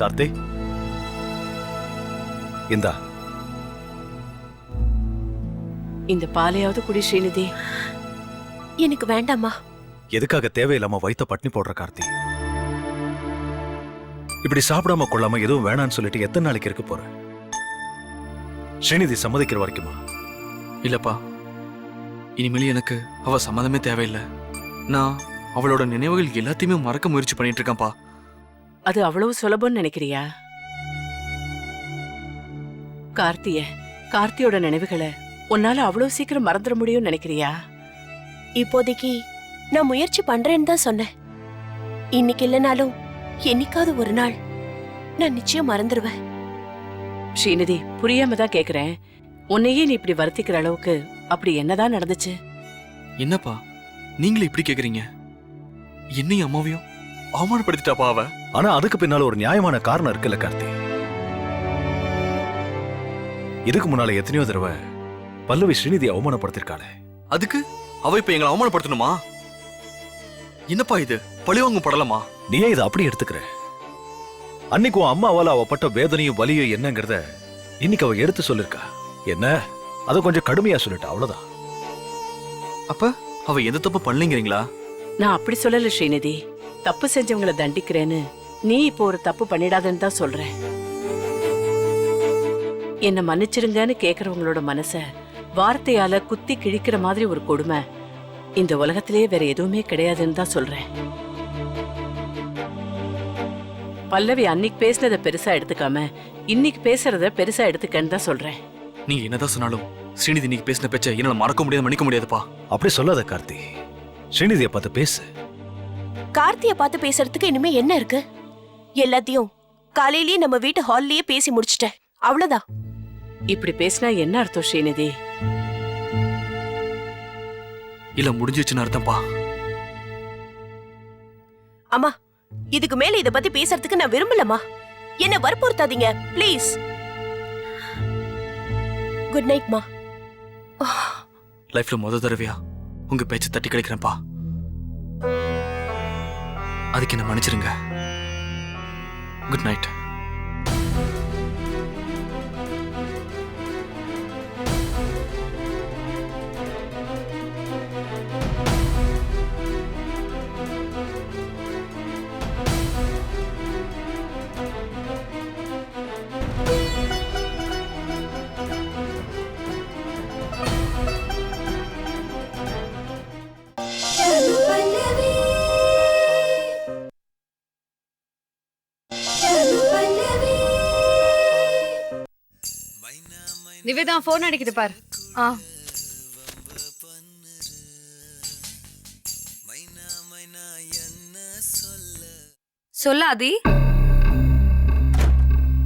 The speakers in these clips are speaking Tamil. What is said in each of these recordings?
கார்த்தி. இந்தா. இந்த பாலையாவது குடி ஸ்ரீநிதி. எனக்கு வேண்டாம்மா. எதுக்காக தேவையில்லாம வயித்த பட்னி போடுற கார்த்தி? இப்படி சாப்பிடாம கொள்ளாம எதுவும் வேணாம்னு சொல்லிட்டு எத்தனை நாளைக்கு இருக்க போற? ஸ்ரீநிதி சம்மதிக்கிற வரைக்குமா? இல்லப்பா. இனிமேல் எனக்கு அவ சம்மதமே தேவையில்லை. நான் அவளோட நினைவுகள் எல்லாத்தையுமே மறக்க முயற்சி பண்ணிட்டு இருக்கேன்ப்பா. அது அவ்வளவு சுலபம்னு நினைக்கிறியா? கார்த்திய கார்த்தியோட நினைவுகளை உன்னால அவ்வளவு சீக்கிரம் மறந்துட முடியும்னு நினைக்கிறியா? இப்போதைக்கு நான் முயற்சி பண்றேன்னு தான் சொன்னேன். இன்னைக்கு இல்லைனாலும் என்னைக்காவது ஒரு நாள் நான் நிச்சயம் மறந்துடுவேன் ஸ்ரீநிதி புரியாம தான் கேக்குறேன். உன்னையே நீ இப்படி வருத்திக்கிற அளவுக்கு அப்படி என்னதான் நடந்துச்சு? என்னப்பா நீங்களே இப்படி கேக்குறீங்க? என்னையும் அம்மாவையும்? அவமானப்படுத்திட்டாப்பா அவ ஆனா அதுக்கு பின்னால ஒரு நியாயமான காரணம் இருக்குல்ல கார்த்தி. இதுக்கு முன்னால எத்தனையோ தடவை பல்லவி ஸ்ரீநிதி அவமானப்படுத்திருக்காளே. அதுக்கு? அவ இப்ப எங்களை அவமானப்படுத்தணுமா? என்னப்பா இது? பழிவாங்கும் படலமா? நீ ஏன் இதை அப்படி எடுத்துக்கிற? அன்னைக்கு உன் அம்மாவால அவ பட்ட வேதனையும் வலியும் என்னங்கறத இன்னைக்கு அவ எடுத்து சொல்லிருக்கா. என்ன? அதை கொஞ்சம் கடுமையா சொல்லிட்டா அவ்வளவுதான். அப்ப அவ எந்த தப்பு பண்ணலைங்கிறீங்களா? நான் அப்படி சொல்லல ஸ்ரீநிதி. தப்பு செஞ்சவங்கள தண்டிக்கிறேன்னு நீ இப்போ ஒரு தப்பு பண்ணிடாதன்னு தான் சொல்றேன். என்ன மன்னிச்சிருங்கன்னு கேக்குறவங்களோட மனச வார்த்தையால குத்தி கிழிக்கிற மாதிரி ஒரு கொடுமை இந்த உலகத்திலேயே வேற எதுவுமே கிடையாதுன்னு தான் சொல்றேன். பல்லவி அன்னைக்கு பேசினத பெருசா எடுத்துக்காம இன்னைக்கு பேசுறத பெருசா எடுத்துக்கன்னு தான் சொல்றேன். நீங்க என்னதான் சொன்னாலும் ஸ்ரீநிதி இன்னைக்கு பேசின பேச்ச என்னால மறக்க முடியாது மன்னிக்க முடியாதுப்பா. அப்படி சொல்லாத கார்த்தி. ஸ்ரீநிதியை பார்த்து பேசு. கார்த்திய பார்த்து பேசுறதுக்கு இனிமே என்ன இருக்கு? எல்லாத்தையும் காலையிலேயே நம்ம வீட்டு ஹால்லயே பேசி முடிச்சிட்டேன். அவ்வளவுதான். இப்படி பேசினா என்ன அர்த்தம் ஸ்ரீநிதி? இல்ல முடிஞ்சிச்சுன்னு அர்த்தம்ப்பா அம்மா இதுக்கு மேல இத பத்தி பேசுறதுக்கு நான் விரும்பலம்மா. என்ன வற்புறுத்தாதீங்க ப்ளீஸ். குட் நைட் மா லைஃப்ல முத தடவையா? உங்க பேச்ச தட்டி கிடைக்கிறேன்ப்பா அதுக்கு என்ன மன்னிச்சிருங்க. குட் நைட் நிவேதா போன் அடிக்குது பார். ஆ. சொல்ல ஆதி.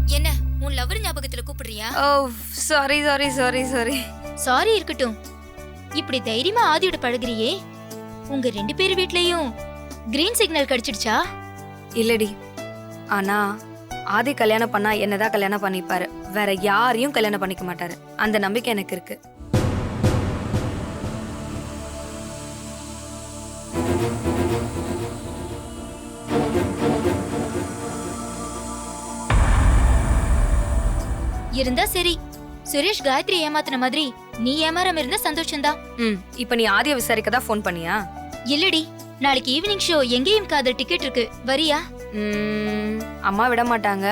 என்ன உன் லவர் ஞாபகத்துல கூப்பிடுறியா? ஓ sorry sorry sorry sorry sorry இருக்கட்டும். இப்படி தைரியமா ஆதியோட பழகுறியே. உங்க ரெண்டு பேர் வீட்லயும் கிரீன் சிக்னல் கிடைச்சிடுச்சா? இல்லடி. ஆனா ஆதி கல்யாணம் பண்ணா என்னதான் கல்யாணம் பண்ணிப்பாரு. வேற யாரையும் கல்யாணம் பண்ணிக்க மாட்டாரு. அந்த நம்பிக்கை எனக்கு இருக்கு. இருந்தா சரி. சுரேஷ் காயத்ரி ஏமாத்துன மாதிரி நீ ஏமாறாம இருந்தா சந்தோஷம்தான். ம் இப்போ நீ ஆதியை விசாரிக்க தான் ஃபோன் பண்ணியா? இல்லடி நாளைக்கு ஈவினிங் ஷோ எங்கேயும் காதல் டிக்கெட் இருக்கு. வரியா? அம்மா விட மாட்டாங்க.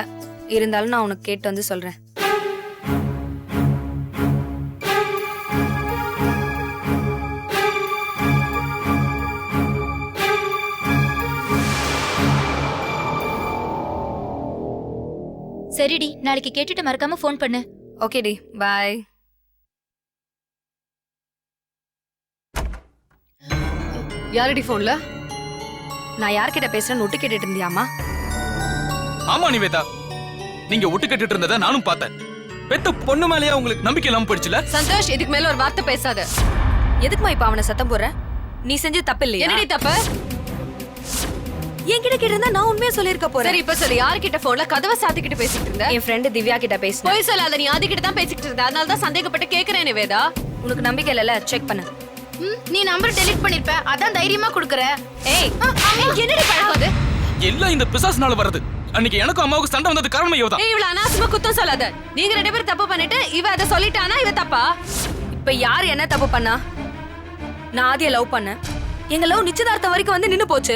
இருந்தாலும் நான் உனக்கு கேட்டு வந்து சொல்றேன். சரிடி நாளைக்கு கேட்டுட்டு மறக்காம ஃபோன் பண்ணு. ஓகேடி பாய் யாரடி போன்ல நான் யார்கிட்ட பேசுறேன்னு ஒட்டு கேட்டுட்டு இருந்தியாமா ஆமா நிவேதா. நீங்க ஒட்டு கட்டிட்டு இருந்ததை நானும் பார்த்தேன். பெத்த பொண்ணு மேலயே உங்களுக்கு நம்பிக்கை இல்லாம போயிடுச்சுல? சந்தோஷ் இதுக்கு மேல ஒரு வார்த்தை பேசாத. எதுக்குமா இப்ப அவனை சத்தம் போடுற? நீ செஞ்ச தப்பு இல்லையா என்னடி தப்பு? என்கிட்ட கேட்டிருந்தா நான் உண்மையா சொல்லிருக்க போறேன். சரி இப்ப சொல்லு. யார்கிட்ட போன்ல கதவை சாத்திக்கிட்டு பேசிட்டு இருந்த? என் ஃப்ரெண்டு திவ்யா கிட்ட பேசினேன். போய் சொல்லாத நீ ஆதிக்கிட்ட தான் பேசிக்கிட்டு இருந்த. அதனால தான் சந்தேகப்பட்டு கேக்குறேன் நிவேதா. உனக்கு நம்பிக்கை இல்லைல்ல செக் பண்ணு. நீ நம்பர் டெலீட் பண்ணிருப்ப அதான் தைரியமா குடுக்குற. ஏய் என்னடி பழக்கம் அது? எல்லாம் இந்த பிசாசுனால வருது. அன்னைக்கு எனக்கும் அம்மாவுக்கு சண்டை வந்தது காரணம் இவ தான் ஏய் இவ்வளவு அனாவசியமா குத்தம் சொல்லாத. நீங்க ரெண்டு பேரும் தப்பு பண்ணிட்டு இவ அதை சொல்லிட்டானா இவ தப்பா? இப்ப யார் என்ன தப்பு பண்ணா? நான் ஆதிய லவ் பண்ணேன். எங்க லவ் நிச்சயதார்த்தம் வரைக்கும் வந்து நின்னு போச்சு.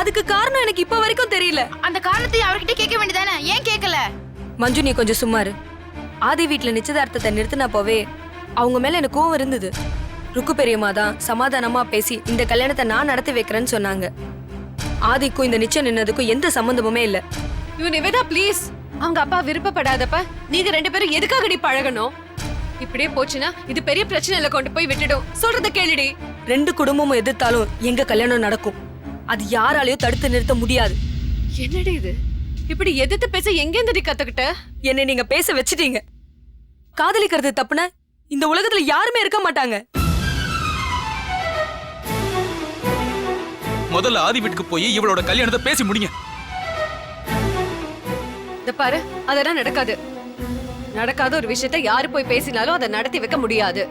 அதுக்கு காரணம் எனக்கு இப்ப வரைக்கும் தெரியல. அந்த காரணத்தை அவர்கிட்ட கேட்க வேண்டியதானே? ஏன் கேட்கல? மஞ்சு நீ கொஞ்சம் சும்மா இரு. ஆதி வீட்ல நிச்சயதார்த்தத்தை நிறுத்தினப்போவே அவங்க மேல எனக்கு கோவம் இருந்தது. ருக்கு பெரியம்மா தான் சமாதானமா பேசி இந்த கல்யாணத்தை நான் நடத்தி வைக்கிறேன்னு சொன்னாங்க. ஆதிக்கும் இந்த நிச்சயம் நின்னதுக்கும் எந்த சம்பந்தமுமே இல்ல. இவ நிவேதா ப்ளீஸ் அவங்க அப்பா விருப்பப்படாதப்ப நீங்க ரெண்டு பேரும் எதுக்காகடி பழகணும்? இப்படியே போச்சுன்னா இது பெரிய பிரச்சனையில கொண்டு போய் விட்டுடும். சொல்றத கேளுடி. ரெண்டு குடும்பமும் எதிர்த்தாலும் எங்க கல்யாணம் நடக்கும். அது யாராலையும் தடுத்து நிறுத்த முடியாது. என்னடி இது? இப்படி எதிர்த்து பேச எங்கேருந்துடி கத்துக்கிட்ட? என்னை நீங்க பேச வச்சிட்டீங்க. காதலிக்கிறது தப்புனா இந்த உலகத்துல யாருமே இருக்க மாட்டாங்க. முதல்ல ஆதி வீட்டுக்கு போய் இவளோட கல்யாணத்தை பேசி முடிங்க. இந்த பாரு அதெல்லாம் நடக்காது. நடக்காத ஒரு விஷயத்த யாரு போய் பேசினாலும் அதை நடத்தி வைக்க முடியாது.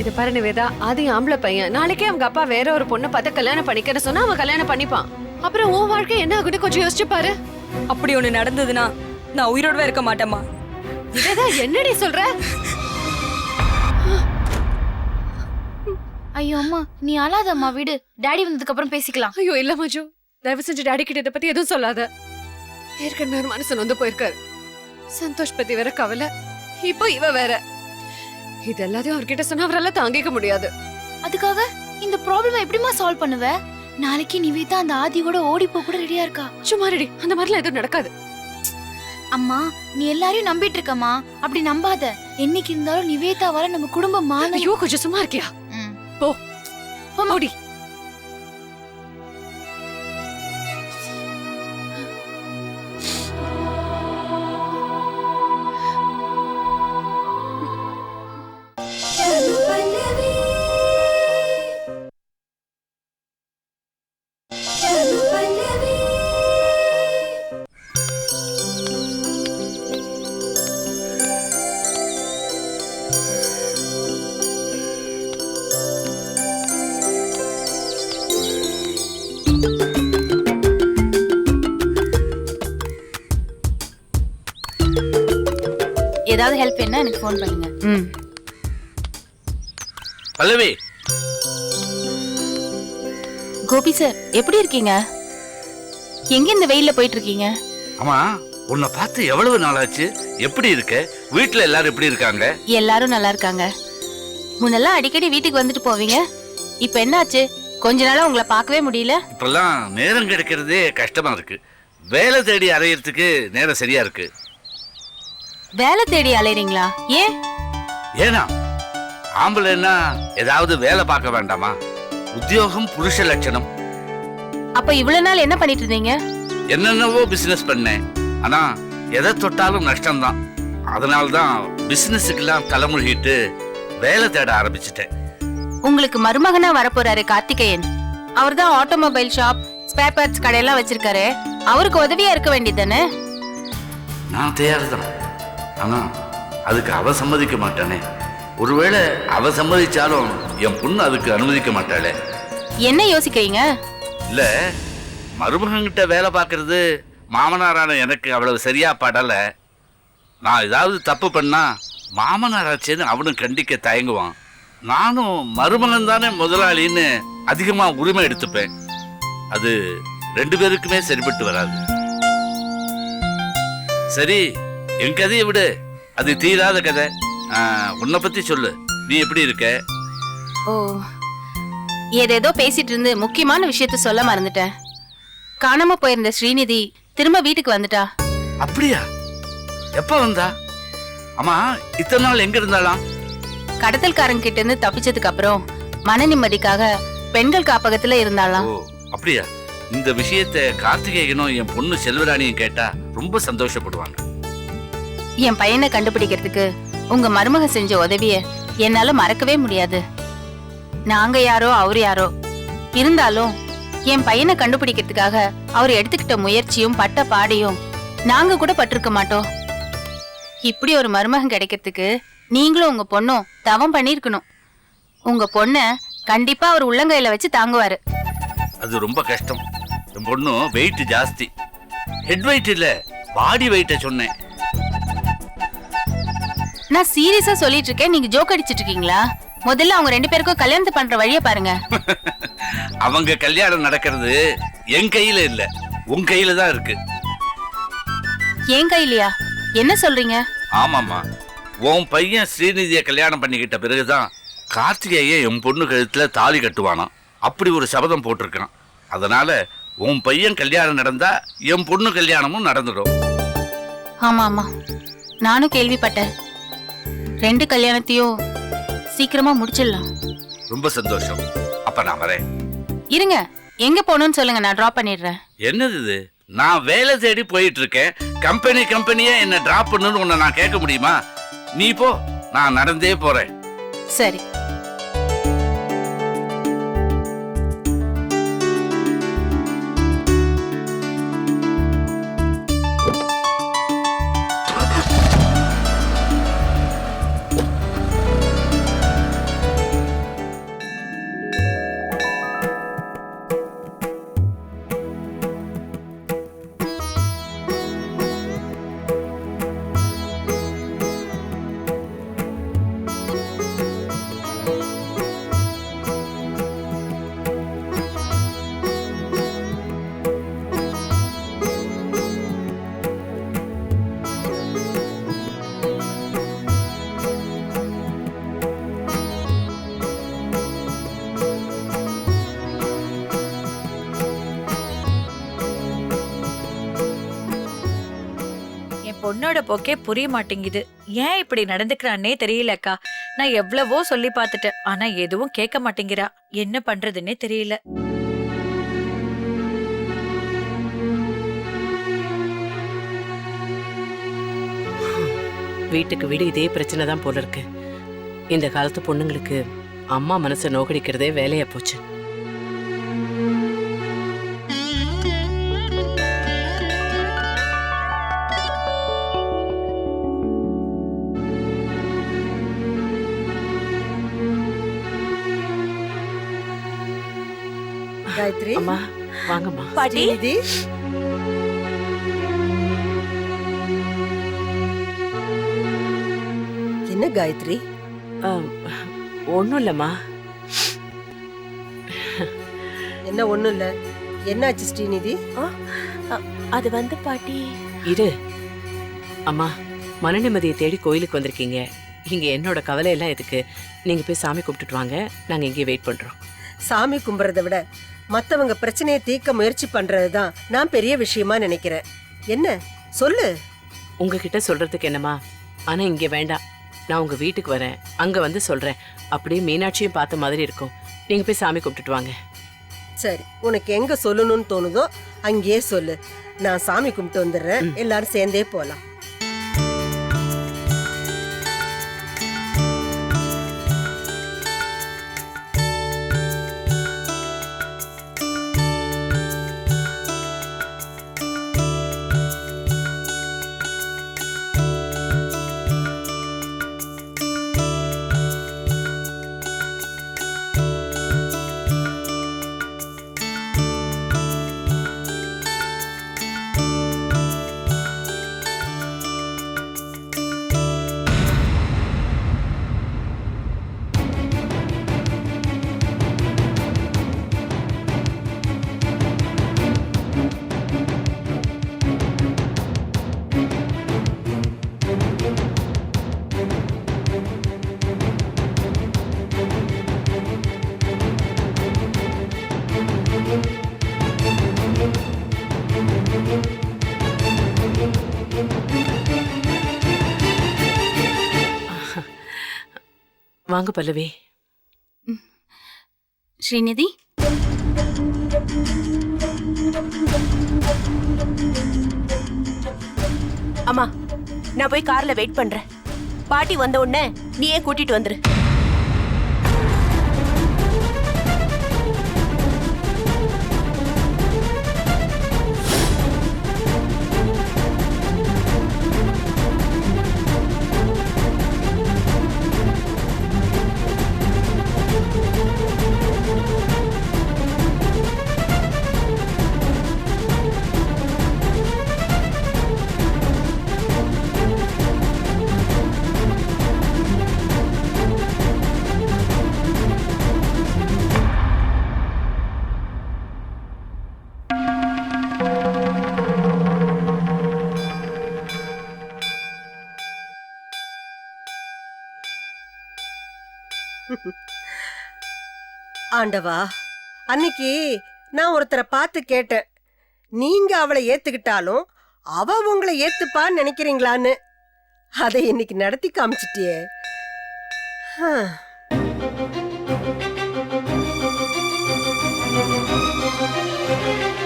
இது பாரு நிவேதா ஆதி ஆம்பளை பையன். நாளைக்கே அவங்க அப்பா வேற ஒரு பொண்ணை பார்த்து கல்யாணம் பண்ணிக்கிற சொன்னா அவன் கல்யாணம் பண்ணிப்பான். அப்புறம் உன் வாழ்க்கை என்ன ஆகுன்னு கொஞ்சம் யோசிச்சு பாரு. அப்படி ஒண்ணு நடந்ததுன்னா நான் உயிரோடவே இருக்க மாட்டேமா நிவேதா என்னடி சொல்ற? ஐயோ அம்மா நீ அழாதம்மா விடு. டாடி வந்ததுக்கு அப்புறம் பேசிக்கலாம். ஐயோ இல்ல மஞ்சு தயவு செஞ்சு டாடி கிட்ட இதை பத்தி எதுவும் சொல்லாத. ஏற்கனவே ஒரு மனுஷன் வந்து போயிருக்காரு. சந்தோஷ் பத்தி வேற கவலை. இப்போ இவ வேற. இது எல்லாத்தையும் அவர்கிட்ட சொன்னா அவரால் தாங்கிக்க முடியாது. அதுக்காக இந்த ப்ராப்ளம் எப்படிமா சால்வ் பண்ணுவ? நாளைக்கு நிவேதா அந்த ஆதியோட ஓடி போக கூட ரெடியா இருக்கா? சும்மா ரெடி அந்த மாதிரிலாம் எதுவும் நடக்காது. அம்மா நீ எல்லாரையும் நம்பிட்டு இருக்கம்மா. அப்படி நம்பாத. என்னைக்கு இருந்தாலும் நிவேதாவால நம்ம குடும்பம் மான ஐயோ கொஞ்சம் சும்மா இருக்கியா? போ. போடி என்ன? எனக்கு ஃபோன் பண்ணுங்க. ம். பல்லவி. கோபி சார் எப்படி இருக்கீங்க? எங்க இந்த வெயில்ல போயிட்டு இருக்கீங்க ஆமா உன்னை பார்த்து எவ்வளவு நாளாச்சு? எப்படி இருக்க? வீட்ல எல்லாரும் எப்படி இருக்காங்க? எல்லாரும் நல்லா இருக்காங்க. முன்னெல்லாம் அடிக்கடி வீட்டுக்கு வந்துட்டு போவீங்க. இப்ப என்னாச்சு? கொஞ்ச நாளா உங்களை பார்க்கவே முடியல? இப்பெல்லாம் நேரம் கிடைக்கிறதே கஷ்டமா இருக்கு. வேலை தேடி அலையறதுக்கு நேரம் சரியா இருக்கு. வேலை தேடி அலையறீங்களா? ஏன்? ஏனா ஆம்பளைன்னா ஏதாவது வேலை பார்க்க வேண்டாமா? உத்தியோகம் புருஷ லட்சணம். அப்ப இவ்வளவு நாள் என்ன பண்ணிட்டு இருந்தீங்க? என்னென்னவோ பிசினஸ் பண்ணேன். ஆனா எதை தொட்டாலும் நஷ்டம்தான். அதனால தான் பிசினஸுக்கெல்லாம் தலைமுழுகிட்டு வேலை தேட ஆரம்பிச்சிட்டேன். உங்களுக்கு மருமகனா வரப்போறாரு கார்த்திகேயன். அவர்தான் ஆட்டோமொபைல் ஷாப் ஸ்பேர் பார்ட்ஸ் கடையெல்லாம் வச்சிருக்காரு. அவருக்கு உதவியா இருக்க வேண்டியதானே நான் தயார் தான் ஆனா அதுக்கு அவ சம்மதிக்க மாட்டானே. ஒருவேளை அவ சம்மதிச்சாலும் என் பொண்ணு அதுக்கு அனுமதிக்க மாட்டாளே. என்ன யோசிக்கிறீங்க? இல்ல மருமகன்கிட்ட வேலை பார்க்கறது மாமனாரான எனக்கு அவ்வளவு சரியா படல. நான் ஏதாவது தப்பு பண்ணா மாமனாராச்சேன்னு அவனும் கண்டிக்க தயங்குவான். நானும் மருமகன் தானே முதலாளின்னு அதிகமா உரிமை எடுத்துப்பேன். அது ரெண்டு பேருக்குமே சரிப்பட்டு வராது. சரி என் கதையை விடு. அது தீராத கதை. உன்னை பத்தி சொல்லு. நீ எப்படி இருக்க? ஓ ஏதேதோ பேசிட்டு இருந்து முக்கியமான விஷயத்த சொல்ல மறந்துட்டேன் காணாம போயிருந்த ஸ்ரீநிதி திரும்ப வீட்டுக்கு வந்துட்டா. அப்படியா? எப்ப வந்தா? அம்மா இத்தனை நாள் எங்க இருந்தாளாம்? கடத்தல்காரங்க கிட்ட இருந்து தப்பிச்சதுக்கு அப்புறம் மன நிம்மதிக்காக பெண்கள் காப்பகத்துல இருந்தாளாம். ஓ அப்படியா? இந்த விஷயத்தை கார்த்திகேயனும் என் பொண்ணு செல்வராணியும் கேட்டா ரொம்ப சந்தோஷப்படுவாங்க. என் பையனை கண்டுபிடிக்கிறதுக்கு உங்க மருமக செஞ்ச உதவிய என்னால மறக்கவே முடியாது. நாங்க யாரோ அவர் யாரோ. இருந்தாலும் என் பையனை கண்டுபிடிக்கிறதுக்காக அவர் எடுத்துக்கிட்ட முயற்சியும் பட்ட பாடையும் நாங்க கூட பட்டிருக்க மாட்டோம். இப்படி ஒரு மருமகன் கிடைக்கிறதுக்கு நீங்களும் உங்க பொண்ணும் தவம் பண்ணிருக்கணும். உங்க பொண்ண கண்டிப்பா அவர் உள்ளங்கையில வச்சு தாங்குவாரு. அது ரொம்ப கஷ்டம். என் பொண்ணு வெயிட் ஜாஸ்தி. ஹெட் வெயிட் இல்ல பாடி வெயிட்ட சொன்னேன். நான் சீரியஸா சொல்லிட்டு இருக்கேன். நீங்க ஜோக் அடிச்சிட்டு இருக்கீங்களா? முதல்ல அவங்க ரெண்டு பேருக்கும் கல்யாணத்தை பண்ற வழியை பாருங்க. அவங்க கல்யாணம் நடக்கிறது என் கையில இல்ல. உன் கையில தான் இருக்கு. ஏன் கையிலையா? என்ன சொல்றீங்க? ஆமாம்மா. உன் பையன் ஸ்ரீநிதியை கல்யாணம் பண்ணிக்கிட்ட பிறகுதான் கார்த்திகேயன் என் பொண்ணு கழுத்துல தாலி கட்டுவானாம். அப்படி ஒரு சபதம் போட்டிருக்கான். அதனால உன் பையன் கல்யாணம் நடந்தா என் பொண்ணு கல்யாணமும் நடந்துடும். ஆமா ஆமா நானும் கேள்விப்பட்டேன். ரெண்டு கல்யாணத்தையும் சீக்கிரமா முடிச்சிடலாம். ரொம்ப சந்தோஷம். அப்ப நான் வரேன். இருங்க. எங்க போகணும்னு சொல்லுங்க. நான் டிராப் பண்ணிடுறேன். என்னது இது? நான் வேலை தேடி போயிட்டு இருக்கேன் கம்பெனி கம்பெனியே என்ன டிராப் பண்ணுன்னு உன்னை நான் கேட்க முடியுமா? நீ போ. நான் நடந்தே போறேன். சரி. பொண்ணோட போக்கே புரிய மாட்டேங்குது. ஏன் இப்படி நடந்துக்கிறான்னே தெரியலக்கா நான் எவ்வளவோ சொல்லி பார்த்துட்டேன் ஆனா எதுவும் கேட்க மாட்டேங்கிறா. என்ன பண்றதுன்னே தெரியல. வீட்டுக்கு வீடு இதே பிரச்சனை தான் போல இருக்கு. இந்த காலத்து பொண்ணுங்களுக்கு அம்மா மனசை நோகடிக்கிறதே வேலையா போச்சு. காயத்ரி. அம்மா வாங்கம்மா. பாட்டி. ஸ்ரீநிதி. என்ன காயத்ரி? ஒன்றும் இல்லைம்மா என்ன ஒண்ணும் இல்ல என்னாச்சு ஸ்ரீநிதி? அது வந்து பாட்டி. இரு. அம்மா மன நிம்மதியை தேடி கோயிலுக்கு வந்திருக்கீங்க. இங்க என்னோட கவலை எல்லாம் எதுக்கு? நீங்க போய் சாமி கும்பிட்டுட்டு வாங்க. நாங்க இங்கே வெயிட் பண்றோம். சாமி கும்பிட்றத விட மத்தவங்க பிரச்சனையை தீர்க்க முயற்சி பண்றதுதான் நான் பெரிய விஷயமா நினைக்கிறேன். என்ன? சொல்லு. உங்ககிட்ட சொல்றதுக்கு என்னம்மா? ஆனா இங்க வேண்டாம். நான் உங்க வீட்டுக்கு வரேன். அங்க வந்து சொல்றேன். அப்படியே மீனாட்சியும் பார்த்த மாதிரி இருக்கும். நீங்க போய் சாமி கும்பிட்டுட்டு வாங்க. சரி உனக்கு எங்க சொல்லணும்னு தோணுதோ அங்கேயே சொல்லு. நான் சாமி கும்பிட்டு வந்துடுறேன். எல்லாரும் சேர்ந்தே போலாம். வாங்க பல்லவி. ஸ்ரீநிதி? அம்மா நான் போய் கார்ல வெயிட் பண்றேன். பாட்டி வந்த உடனே நீயே கூட்டிட்டு வந்துரு. ஆண்டவா அன்னைக்கு நான் ஒருத்தரை பார்த்து கேட்டேன். நீங்க அவளை ஏத்துக்கிட்டாலும் அவ உங்களை ஏத்துப்பான்னு நினைக்கிறீங்களான்னு. அதை இன்னைக்கு நடத்தி காமிச்சிட்டியே. Thank you.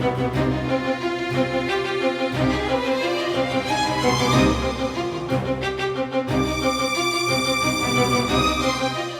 Thank you.